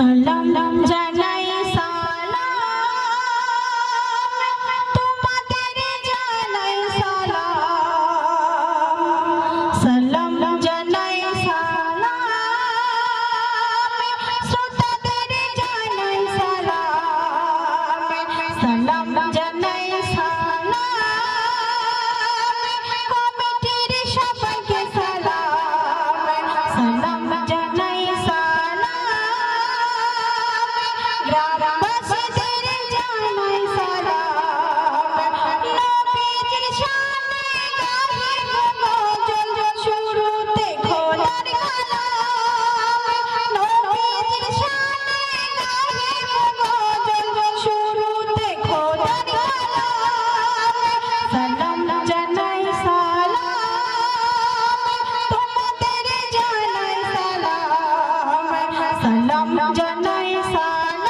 সালাম জানাই সালাম। তোমাদের জানাই সালাম। সালাম জানাই সালাম। শ্রোতাদের জানাই সালাম। সালাম সালাম জানাই, সালাম।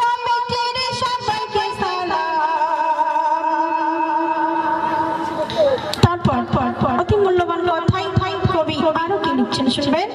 কমিটির সবাইকে সালাম। তারপর অতি মূল্যবান কথাই কবি আরও কি লিখছেন শুনবেন?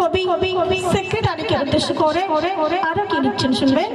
কবি সেক্রেটারিকে উদ্দেশ্য করে আরও কি লিখছেন শুনবেন